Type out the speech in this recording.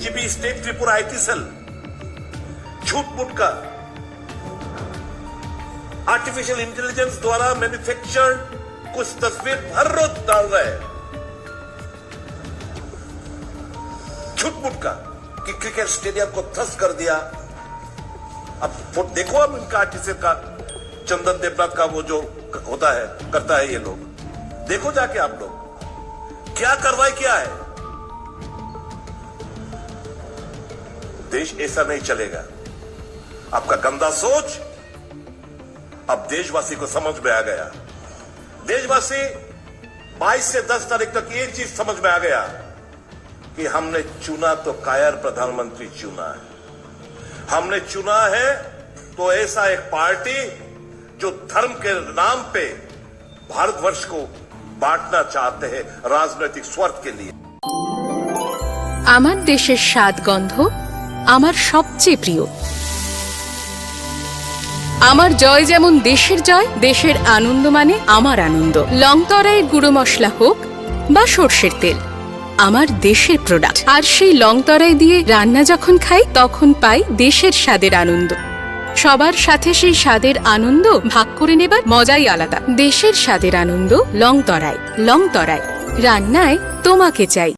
DGP state Tripura IT cell झूठ मूठ का। आर्टिफिशियल इंटेलिजेंस द्वारा मैन्युफैक्चर्ड कुछ तस्वीर हर रोज डाल रहे हैं। झूठ मूठ का कि क्रिकेट स्टेडियम को ध्वस्त कर दिया। अब फोट देखो अब इनका आर्टिस्ट का, चंदन देवनाथ का वो जो होता है, करता है ये लोग। देखो जाके आप लोग, क्या कार्रवाई किया है? देश ऐसा नहीं चलेगा आपका गंदा सोच अब देशवासी को समझ में आ गया देशवासी 22 से 10 तारीख तक ये चीज समझ में आ गया कि हमने चुना तो कायर प्रधानमंत्री चुना है हमने चुना है तो ऐसा एक पार्टी जो धर्म के नाम पे भारतवर्ष को बांटना चाहते हैं राजनीतिक स्वार्थ के लिए আমার দেশের স্বাদ গন্ধ আমার সবচেয়ে প্রিয়। আমার জয় যেমন দেশের জয়, দেশের আনন্দ মানে আমার আনন্দ। লংতরাইয়ের গুঁড়ো মশলা হোক বা সর্ষের তেল, আমার দেশের প্রোডাক্ট আর সেই লংতরাই দিয়ে রান্না যখন খাই, তখন পাই দেশের স্বাদের আনন্দ। সবার সাথে সেই স্বাদের আনন্দ ভাগ করে নেবার মজাই আলাদা। দেশের স্বাদের আনন্দ লংতরাই লংতরাই রান্নায় তোমাকে চাই।